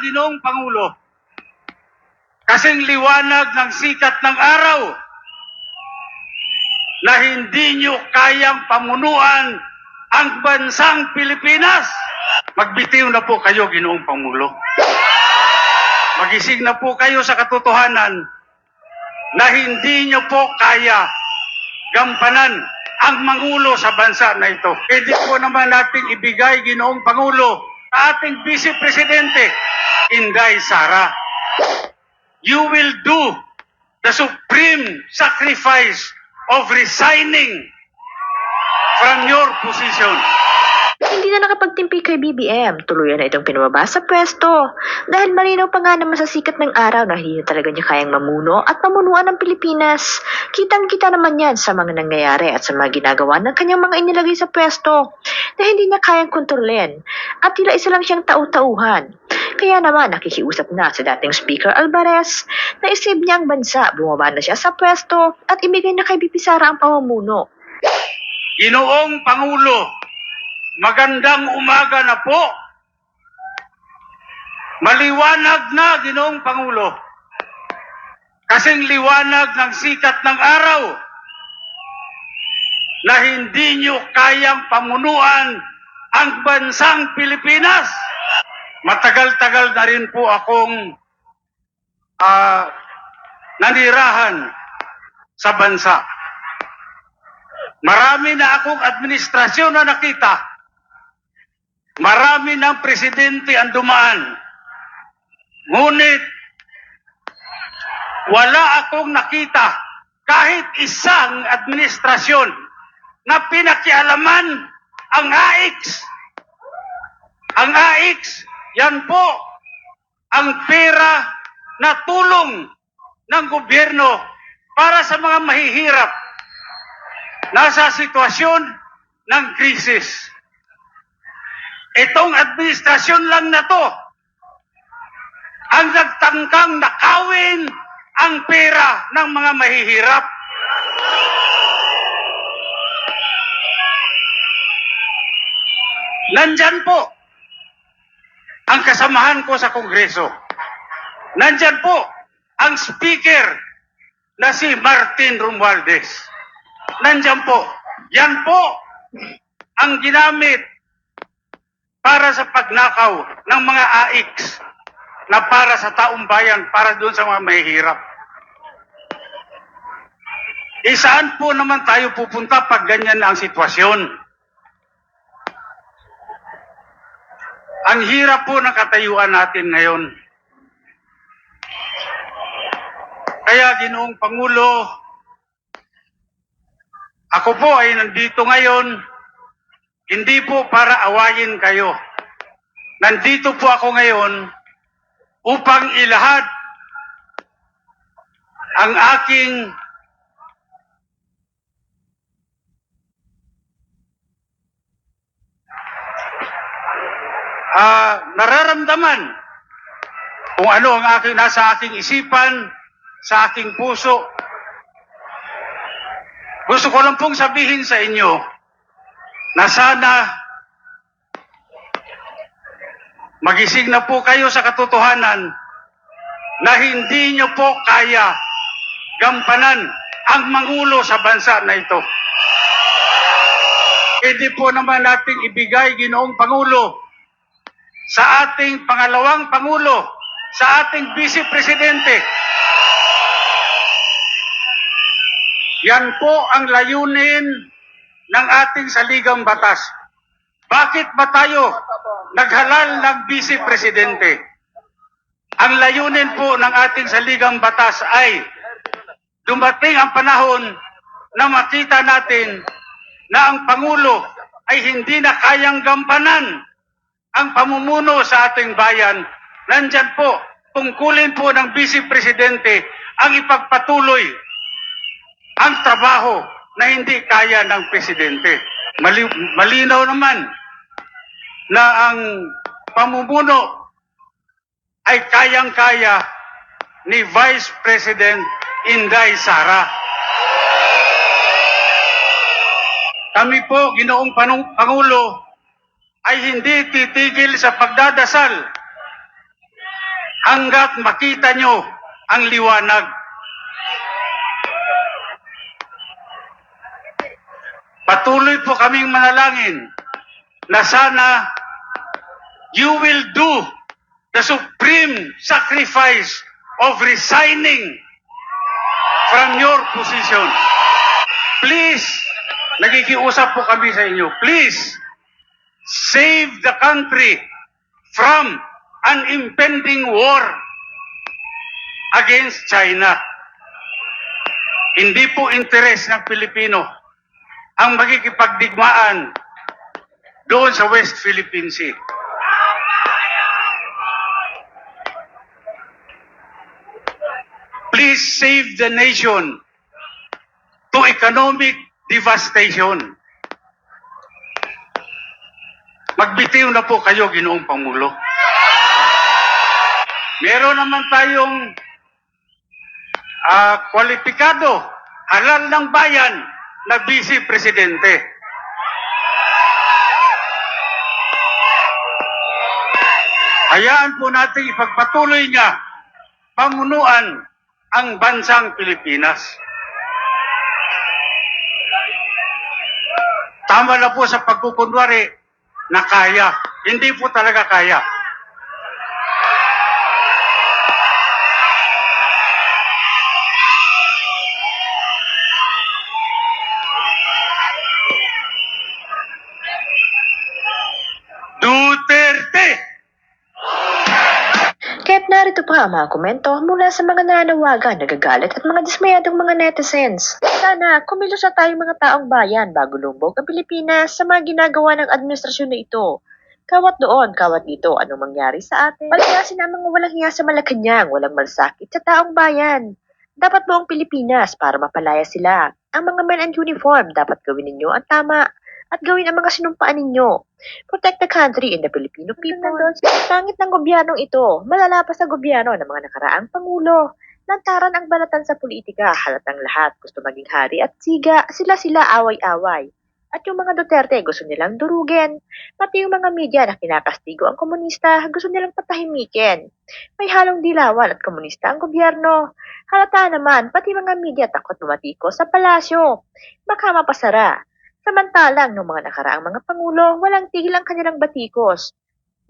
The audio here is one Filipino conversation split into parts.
Ginoong Pangulo. Kasing liwanag ng sikat ng araw na hindi nyo kayang pamunuan ang bansang Pilipinas. Magbitiw na po kayo, Ginoong Pangulo. Magising na po kayo sa katotohanan na hindi nyo po kaya gampanan ang mangulo sa bansa na ito. Pwede po naman nating ibigay, Ginoong Pangulo, ating Vice Presidente, Inday Sara. You will do the supreme sacrifice of resigning from your position. Na nakapagtimpi kay BBM, tuluyan na itong pinababa sa pwesto. Dahil malinaw pa nga naman sa sikat ng araw na hindi na talaga niya kayang mamuno at pamunuan ng Pilipinas. Kitang-kita naman yan sa mga nangyayari at sa mga ginagawa ng kanyang mga inilagay sa pwesto na hindi niya kayang kontrolin at tila isa lang siyang tau-tauhan. Kaya naman nakikiusap na sa dating Speaker Alvarez na isib niya ang bansa, bumaba na siya sa pwesto at ibigay na kay BP Sara ang pamamuno. Ginoong Pangulo, magandang umaga na po. Maliwanag na, Ginoong Pangulo. Kasing liwanag ng sikat ng araw na hindi nyo kayang pamunuan ang bansang Pilipinas. Matagal-tagal na rin po akong ah, nanirahan sa bansa. Marami na akong administrasyon na nakita. Marami ng presidente ang dumaan. Ngunit, wala akong nakita kahit isang administrasyon na pinakialaman ang AIX. Ang AIX, yan po ang pera na tulong ng gobyerno para sa mga mahihirap nasa sitwasyon ng krisis. Itong administrasyon lang na to ang nagtangkang nakawin ang pera ng mga mahihirap. Nandyan po ang kasamahan ko sa Kongreso. Nandyan po ang speaker na si Martin Romualdez. Nandyan po. Yan po ang ginamit para sa pagnakaw ng mga AIX na para sa taong bayan, para doon sa mga mahihirap. E saan po naman tayo pupunta pag ganyan na ang sitwasyon? Ang hirap po ng katayuan natin ngayon. Kaya ginoong Pangulo, ako po ay nandito ngayon, hindi po para awayin kayo. Nandito po ako ngayon upang ilahad ang aking ah, nararamdaman kung ano ang aking nasa aking isipan, sa aking puso, gusto ko lang pong sabihin sa inyo na sana magising na po kayo sa katotohanan na hindi nyo po kaya gampanan ang mangulo sa bansa na ito. Pwede po naman nating ibigay ginoong Pangulo sa ating pangalawang Pangulo, sa ating Vice Presidente, Yan po ang layunin ng ating saligang batas. Bakit ba tayo naghalal ng vice presidente? Ang layunin po ng ating saligang batas ay dumating ang panahon na makita natin na ang Pangulo ay hindi na kayang gampanan ang pamumuno sa ating bayan. Nandyan po, tungkulin po ng vice presidente ang ipagpatuloy ang trabaho na hindi kaya ng presidente. Mali, malinaw naman na ang pamumuno ay kayang-kaya ni Vice President Inday Sara. Kami po, ginoong Pangulo, ay hindi titigil sa pagdadasal hanggat makita nyo ang liwanag. Patuloy po kaming manalangin na sana you will do the supreme sacrifice of resigning from your position. Please, nagikiusap po kami sa inyo, please, save the country from an impending war against China. Hindi po interes ng Pilipino ang magkikipagdigmaan doon sa West Philippine Sea. Please save the nation to economic devastation. Magbitiw na po kayo, Ginoong Pangulo. Meron naman tayong ah, kwalipikado, halal ng bayan na vice presidente. Hayaan po natin ipagpatuloy niya pamunuan ang bansang Pilipinas. Tama na po sa pagkukunwari na kaya. Hindi po talaga kaya. Duterte! Kaya't narito pa ang mga komento mula sa mga nananawagan, nagagalit at mga dismayadong mga netizens. Sana kumilos na tayo mga taong bayan bago lumbog ang Pilipinas sa mga ginagawa ng administrasyon na ito. Kawat doon, kawat dito, anong mangyari sa atin? Palayasin ang mga walang hiya sa Malacanang, walang malasakit sa taong bayan. Dapat buong Pilipinas para mapalaya sila. Ang mga men and uniform, dapat gawin ninyo ang tama at gawin ang mga sinumpaan ninyo. Protect the country and the Filipino people. Pangit ng gobyernong ito, malala pa sa gobyerno ng mga nakaraang pangulo. Lantaran ang balatan sa politika, halatang lahat gusto maging hari at siga, sila-sila away-away. At yung mga Duterte gusto nilang durugin. Pati yung mga media na kinakastigo ang komunista, gusto nilang patahimikin. May halong dilawan at komunista ang gobyerno. Halata naman, pati mga media takot lumatiko sa palasyo. Baka mapasara. Samantalang, nung mga nakaraang mga pangulo, walang tigil ang kanilang batikos.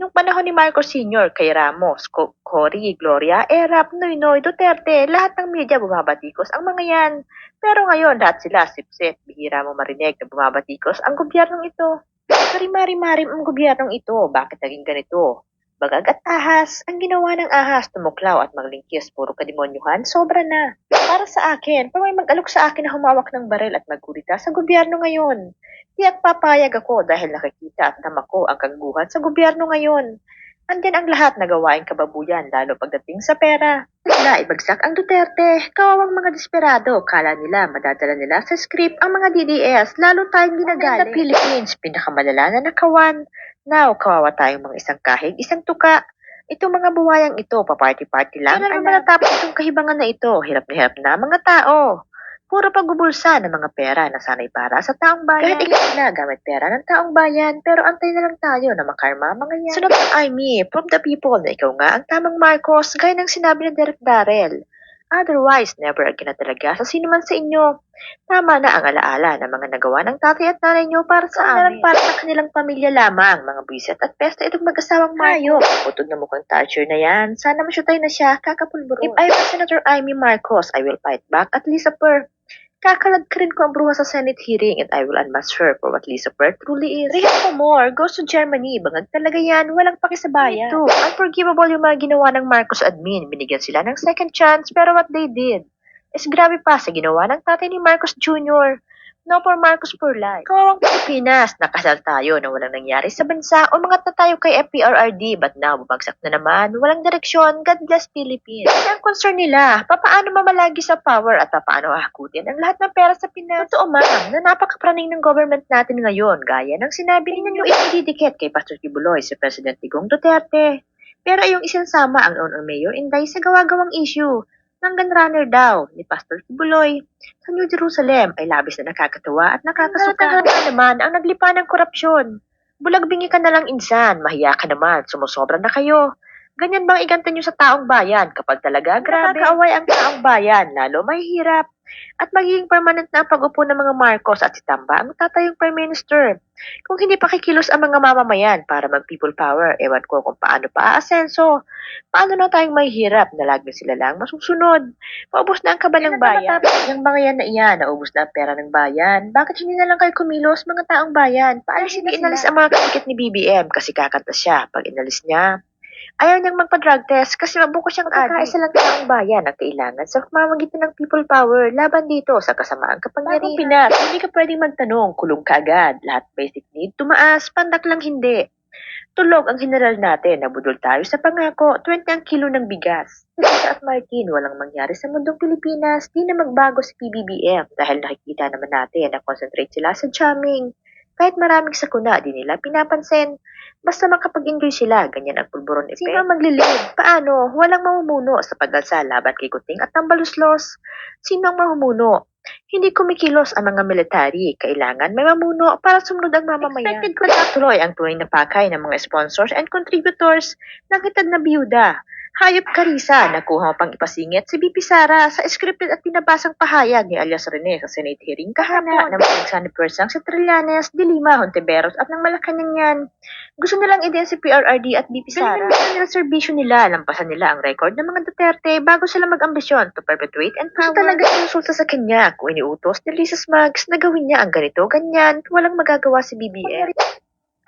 Nung panahon ni Marcos Sr., kay Ramos, Co- Cory, Gloria, Erap, Noynoy, Duterte, lahat ng media bumabatikos ang mga yan. Pero ngayon, lahat sila sipsip, bihira mo marinig na bumabatikos ang gobyernong ito. Marimari-marim ang gobyernong ito, bakit naging ganito? Bagag at ahas, ang ginawa ng ahas, tumuklaw at maglingkis, puro kademonyuhan, sobra na. Para sa akin, pag may mag-alok sa akin na humawak ng baril at magkurita sa gobyerno ngayon, tiyak papayag ako dahil nakikita at tama ko ang kaguhan sa gobyerno ngayon. Andyan ang lahat na gawaing kababuyan, lalo pagdating sa pera. Na ibagsak ang Duterte, kawawang mga desperado, kala nila madadala nila sa script ang mga DDS, lalo tayong ginagaling. Sa Philippines, pinakamalala na nakawan. Now, kawawa tayong mga isang kahig, isang tuka. Itong mga buwayang ito, paparty-party lang. Kailan naman natapos itong kahibangan na ito? Hirap na hirap na mga tao. Puro pagbubulsa ng mga pera na sana'y para sa taong bayan. Kahit ikaw na gamit pera ng taong bayan, pero antay na lang tayo na makarma mga yan. Sunod ang I me, from the people na ikaw nga ang tamang Marcos, gaya ng sinabi ni Derek Darrell. Otherwise, never again na talaga sa sino man sa inyo. Tama na ang alaala ng mga nagawa ng tatay at nanay nyo para sa amin. para sa kanilang pamilya lamang, mga bisit at pesta itong mag-asawang Marcos. Utod na mukhang torture na yan. Sana masyutay na siya, kakapulburo. If I were Senator Amy Marcos, I will fight back at least a per. Kakalad ka rin ko ang bruha sa Senate hearing and I will unmask her for what Lisa Bird truly is. Rihanna Moore goes to Germany. Bangag talaga yan. Walang pakisabayan. Ito, unforgivable yung mga ginawa ng Marcos admin. Binigyan sila ng second chance pero what they did is grabe pa sa ginawa ng tatay ni Marcos Jr. No for Marcos for life. Kawawang Pilipinas, nakasal tayo na walang nangyari sa bansa o mga tayo kay FPRRD but now bumagsak na naman, walang direksyon, God bless Philippines. Kasi ang concern nila, papaano mamalagi sa power at papaano hakutin ang lahat ng pera sa Pinas. Totoo ma'am, na napakapraning ng government natin ngayon, gaya ng sinabi ninyo itididikit kay Pastor Kibuloy si President Digong Duterte. Pero yung isinsama ang noon mayor Inday sa gawa-gawang issue ng gunrunner daw ni Pastor Kibuloy sa New Jerusalem ay labis na nakakatawa at nakakasuka. Halata naman ang naglipa ng korupsyon. Bulagbingi ka na lang insan, mahiya ka naman, sumusobra na kayo. Ganyan bang iganto nyo sa taong bayan kapag talaga grabe nakakaaway ang taong bayan, lalo mahihirap. At magiging permanent na ang pag-upo ng mga Marcos at si Tamba ang tatayong Prime Minister. Kung hindi pa kikilos ang mga mamamayan para mag-people power, ewan ko kung paano pa aasenso. Paano na tayong mahihirap na lagi sila lang masusunod? Paubos na ang kaba ng bayan. Yung mga yan na iyan, naubos na ang pera ng bayan. Bakit hindi na lang kayo kumilos mga taong bayan? Paalisin na inalis ang mga kasikit ni BBM kasi kakanta siya. Pag inalis niya, Ayaw niyang magpa-drug test kasi mabuko siyang Pagkakaisa lang taong bayan ang kailangan sa pamamagitan ng people power laban dito sa kasamaang kapangyarihan. Bagong Pinas, hindi ka pwedeng magtanong, kulong ka agad. Lahat basic need, tumaas, pandak lang hindi. Tulog ang general natin, nabudol tayo sa pangako, 20 ang kilo ng bigas. Sa at Martin, walang mangyari sa mundong Pilipinas, di na magbago si PBBM dahil nakikita naman natin na concentrate sila sa jamming. Kahit maraming sakuna, di nila pinapansin. Basta makapag-enjoy sila, ganyan ang pulburon effect. Sino ang maglilid? Paano? Walang mamumuno sa pag-alsa laban kay Kuting at Tambaluslos. Sino ang mamumuno? Hindi kumikilos ang mga military. Kailangan may mamuno para sumunod ang mamamayan. Expected ko na tuloy ang tunay na pakay ng mga sponsors and contributors ng hitad na biyuda. Hayop Karisa, nakuha pang ipasingit si BP Sara sa scripted at pinabasang pahayag ni alias Rene sa Senate hearing kahapon na mga persang sa Trillanes, Dilima, Hontiveros at ng Malacanang yan. Gusto nilang idein si PRRD at BP Sara. Ganyan nila serbisyo nila, lampasan nila ang record ng mga Duterte bago sila mag-ambisyon to perpetuate and power. Talaga insulta sa kanya kung iniutos ni Lisa Smugs na gawin niya ang ganito, ganyan, walang magagawa si BBM.